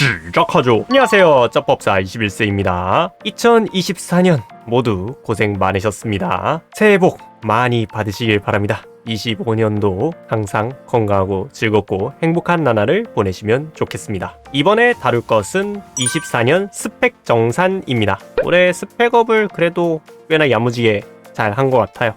시작하죠. 안녕하세요. 쩌법사 21세입니다. 2024년 모두 고생 많으셨습니다. 새해 복 많이 받으시길 바랍니다. 25년도 항상 건강하고 즐겁고 행복한 나날을 보내시면 좋겠습니다. 이번에 다룰 것은 24년 스펙 정산입니다. 올해 스펙업을 그래도 꽤나 야무지게 잘 한 것 같아요.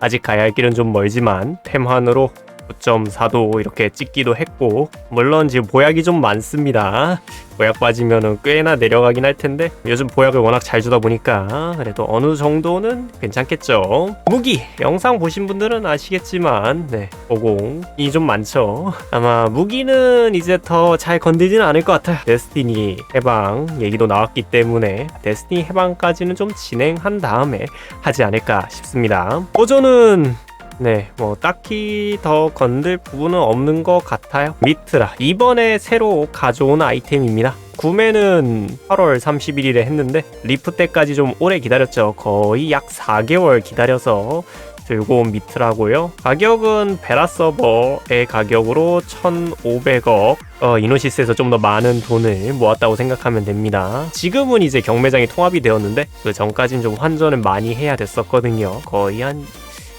아직 가야 할 길은 좀 멀지만 템환으로 9.4도 이렇게 찍기도 했고 물론 지금 보약이 좀 많습니다. 보약 빠지면은 꽤나 내려가긴 할 텐데 요즘 보약을 워낙 잘 주다 보니까 그래도 어느 정도는 괜찮겠죠? 무기 영상 보신 분들은 아시겠지만 네 보공이 좀 많죠. 아마 무기는 이제 더 잘 건드리지는 않을 것 같아요. 데스티니 해방 얘기도 나왔기 때문에 데스티니 해방까지는 좀 진행한 다음에 하지 않을까 싶습니다. 보조는 네, 뭐 딱히 더 건들 부분은 없는 것 같아요. 미트라 이번에 새로 가져온 아이템입니다. 구매는 8월 31일에 했는데 리프 때까지 좀 오래 기다렸죠. 거의 약 4개월 기다려서 들고 온 미트라고요. 가격은 베라 서버의 가격으로 1,500억 어, 이노시스에서 좀 더 많은 돈을 모았다고 생각하면 됩니다. 지금은 이제 경매장이 통합이 되었는데 그 전까진 좀 환전을 많이 해야 됐었거든요. 거의 한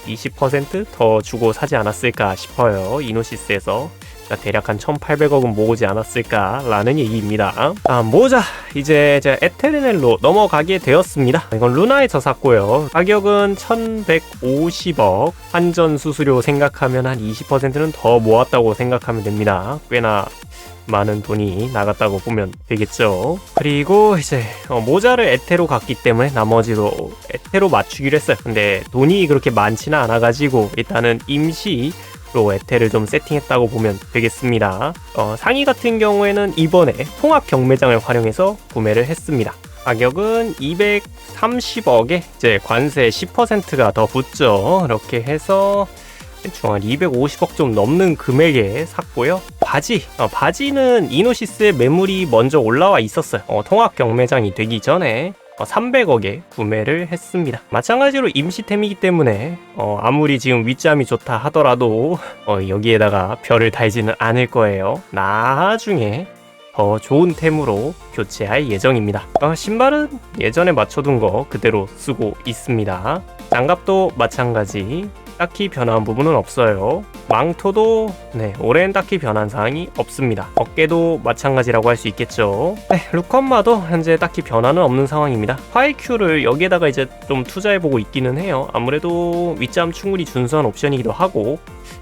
20%더 주고 사지 않았을까 싶어요. 이노시스에서. 대략 한 1,800억은 모으지 않았을까라는 얘기입니다. 아, 모자 이제 제가 에테르넬로 넘어가게 되었습니다. 이건 루나에서 샀고요. 가격은 1,150억. 환전 수수료 생각하면 한 20%는 더 모았다고 생각하면 됩니다. 꽤나 많은 돈이 나갔다고 보면 되겠죠. 그리고 이제 어, 모자를 에테로 갔기 때문에 나머지도 에테로 맞추기로 했어요. 근데 돈이 그렇게 많지는 않아가지고 일단은 임시 로 에테를 좀 세팅했다고 보면 되겠습니다. 어, 상의 같은 경우에는 이번에 통합 경매장을 활용해서 구매를 했습니다. 가격은 230억에 이제 관세 10%가 더 붙죠. 이렇게 해서 대충 한 250억 좀 넘는 금액에 샀고요. 바지, 어, 바지는 이노시스의 매물이 먼저 올라와 있었어요. 어, 통합 경매장이 되기 전에 300억에 구매를 했습니다. 마찬가지로 임시템이기 때문에 어, 아무리 지금 윗잠이 좋다 하더라도 어, 여기에다가 별을 달지는 않을 거예요. 나중에 더 좋은 템으로 교체할 예정입니다. 어, 신발은 예전에 맞춰둔 거 그대로 쓰고 있습니다. 장갑도 마찬가지 딱히 변한 부분은 없어요. 망토도 네 올해는 딱히 변한 사항이 없습니다. 어깨도 마찬가지라고 할 수 있겠죠. 네 루컨마도 현재 딱히 변화는 없는 상황입니다. 파이큐를 여기에다가 이제 좀 투자해보고 있기는 해요. 아무래도 윗잠 충분히 준수한 옵션이기도 하고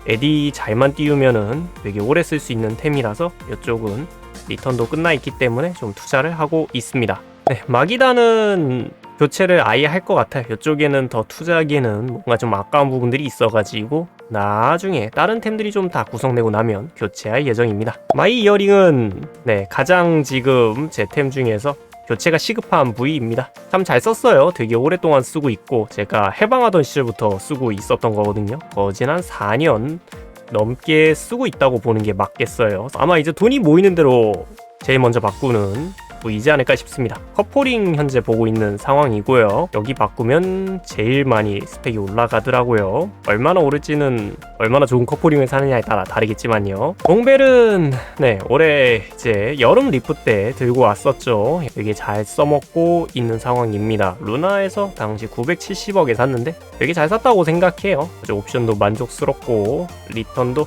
에디 잘만 띄우면은 되게 오래 쓸 수 있는 템이라서 이쪽은 리턴도 끝나 있기 때문에 좀 투자를 하고 있습니다. 네, 마기다는 교체를 아예 할 것 같아요. 이쪽에는 더 투자하기에는 뭔가 좀 아까운 부분들이 있어가지고 나중에 다른 템들이 좀 다 구성되고 나면 교체할 예정입니다. 마이 이어링은 네 가장 지금 제 템 중에서 교체가 시급한 부위입니다. 참 잘 썼어요. 되게 오랫동안 쓰고 있고 제가 해방하던 시절부터 쓰고 있었던 거거든요. 거진 한 4년 넘게 쓰고 있다고 보는 게 맞겠어요. 아마 이제 돈이 모이는 대로 제일 먼저 바꾸는 보이지 않을까 싶습니다. 커포링 현재 보고 있는 상황이고요. 여기 바꾸면 제일 많이 스펙이 올라가더라고요. 얼마나 오를지는 얼마나 좋은 커포링을 사느냐에 따라 다르겠지만요. 롱벨은 네 올해 이제 여름 리프 때 들고 왔었죠. 되게 잘 써먹고 있는 상황입니다. 루나에서 당시 970억에 샀는데 되게 잘 샀다고 생각해요. 옵션도 만족스럽고 리턴도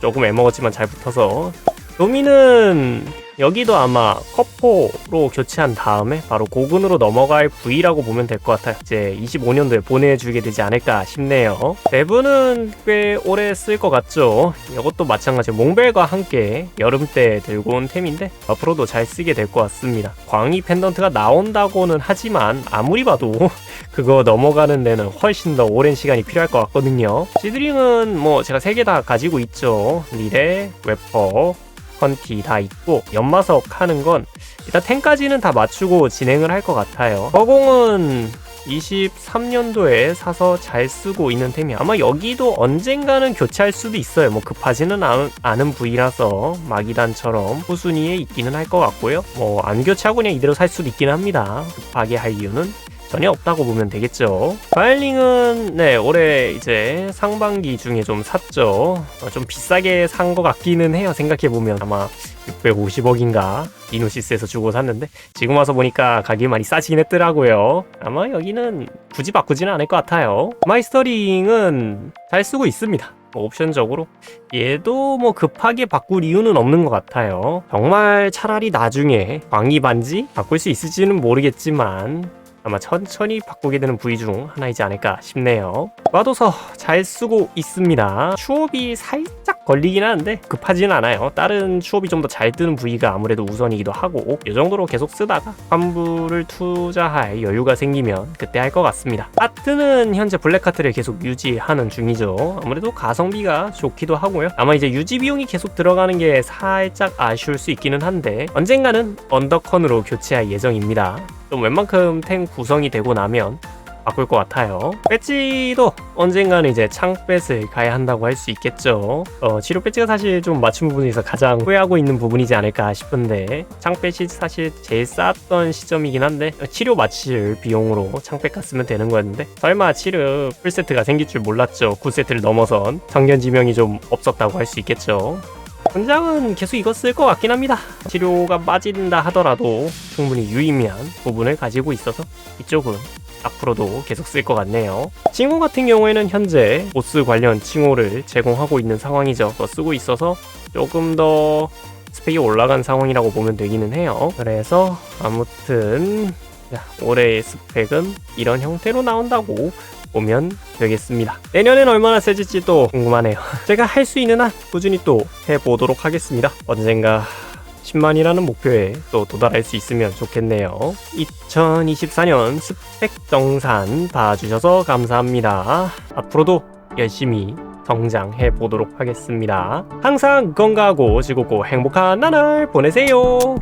조금 애먹었지만 잘 붙어서 도미는 여기도 아마 커포로 교체한 다음에 바로 고군으로 넘어갈 V라고 보면 될 것 같아요. 이제 25년도에 보내주게 되지 않을까 싶네요. 내부는 꽤 오래 쓸 것 같죠. 이것도 마찬가지 몽벨과 함께 여름 때 들고 온 템인데 앞으로도 잘 쓰게 될 것 같습니다. 광희 펜던트가 나온다고는 하지만 아무리 봐도 그거 넘어가는 데는 훨씬 더 오랜 시간이 필요할 것 같거든요. 시드링은 뭐 제가 세 개 다 가지고 있죠. 리레, 웨퍼, 컨티 다 있고 연마석 하는 건 일단 템까지는 다 맞추고 진행을 할 것 같아요. 허공은 23년도에 사서 잘 쓰고 있는 템이 아마 여기도 언젠가는 교체할 수도 있어요. 뭐 급하지는 않은, 않은 부위라서 마기단처럼 후순위에 있기는 할 것 같고요. 뭐 안 교체하고 그냥 이대로 살 수도 있기는 합니다. 급하게 할 이유는 전혀 없다고 보면 되겠죠. 파일링은 네 올해 이제 상반기 중에 좀 샀죠. 어, 좀 비싸게 산 것 같기는 해요. 생각해 보면 아마 650억인가 이노시스에서 주고 샀는데 지금 와서 보니까 가격이 많이 싸지긴 했더라고요. 아마 여기는 굳이 바꾸지는 않을 것 같아요. 마이스터링은 잘 쓰고 있습니다. 뭐 옵션적으로 얘도 뭐 급하게 바꿀 이유는 없는 것 같아요. 정말 차라리 나중에 광희 반지 바꿀 수 있을지는 모르겠지만 아마 천천히 바꾸게 되는 부위 중 하나이지 않을까 싶네요. 와도서 잘 쓰고 있습니다. 추업이 살짝 걸리긴 하는데 급하지는 않아요. 다른 추업이 좀 더 잘 뜨는 부위가 아무래도 우선이기도 하고 이 정도로 계속 쓰다가 환불을 투자할 여유가 생기면 그때 할 것 같습니다. 아트는 현재 블랙카트를 계속 유지하는 중이죠. 아무래도 가성비가 좋기도 하고요. 아마 이제 유지 비용이 계속 들어가는 게 살짝 아쉬울 수 있기는 한데 언젠가는 언더컨으로 교체할 예정입니다. 좀 웬만큼 탱 구성이 되고 나면 바꿀 것 같아요. 배지도 언젠가는 이제 창뱃을 가야 한다고 할 수 있겠죠. 어, 치료 배지가 사실 좀 맞춤 부분에서 가장 후회하고 있는 부분이지 않을까 싶은데 창뱃이 사실 제일 쌌던 시점이긴 한데 치료 마칠 비용으로 창뱃 갔으면 되는 거였는데 설마 치료 풀세트가 생길 줄 몰랐죠. 9세트를 넘어선 성견지명이 좀 없었다고 할 수 있겠죠. 원장은 계속 이거 쓸 것 같긴 합니다. 치료가 빠진다 하더라도 충분히 유의미한 부분을 가지고 있어서 이쪽은 앞으로도 계속 쓸 것 같네요. 칭호 같은 경우에는 현재 보스 관련 칭호를 제공하고 있는 상황이죠. 더 쓰고 있어서 조금 더 스펙이 올라간 상황이라고 보면 되기는 해요. 그래서 아무튼 자, 올해의 스펙은 이런 형태로 나온다고 보면 되겠습니다. 내년엔 얼마나 세질지 또 궁금하네요. 제가 할 수 있는 한 꾸준히 또 해보도록 하겠습니다. 언젠가 10만이라는 목표에 또 도달할 수 있으면 좋겠네요. 2024년 스펙 정산 봐주셔서 감사합니다. 앞으로도 열심히 성장해 보도록 하겠습니다. 항상 건강하고 즐겁고 행복한 나날 보내세요.